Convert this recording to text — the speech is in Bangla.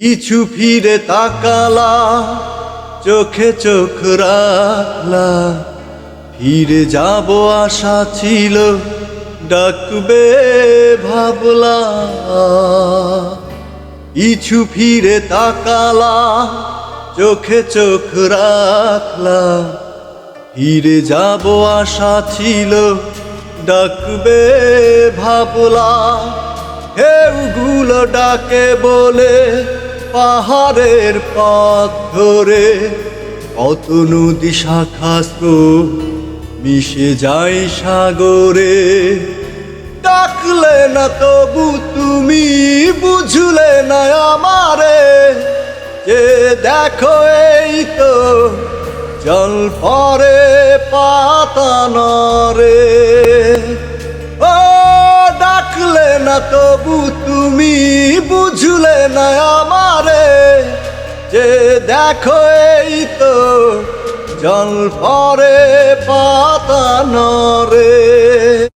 কিছু ফিরে তাকালা, চোখে চোখ রাখলা। ফিরে যাব আশা ছিল, ডাকবে ভাবলা। কিছু ফিরে তাকালা, চোখে চোখ রাখলা। ফিরে যাব আশা ছিল, ডাকবে ভাবলা। ঢেউগুলো ডাকে বলে পাহাড়ের পথ ধরে কত নদী শাখা মিশে যায় সাগরে। ডাকলে না তবু তুমি, বুঝলে না আমারে। যে দেখো এই তো জল পরে পাতা নরে ও, ডাকলে না তবু তুমি, বুঝলে না যে দেখো এই তো জল পরে পাতা নরে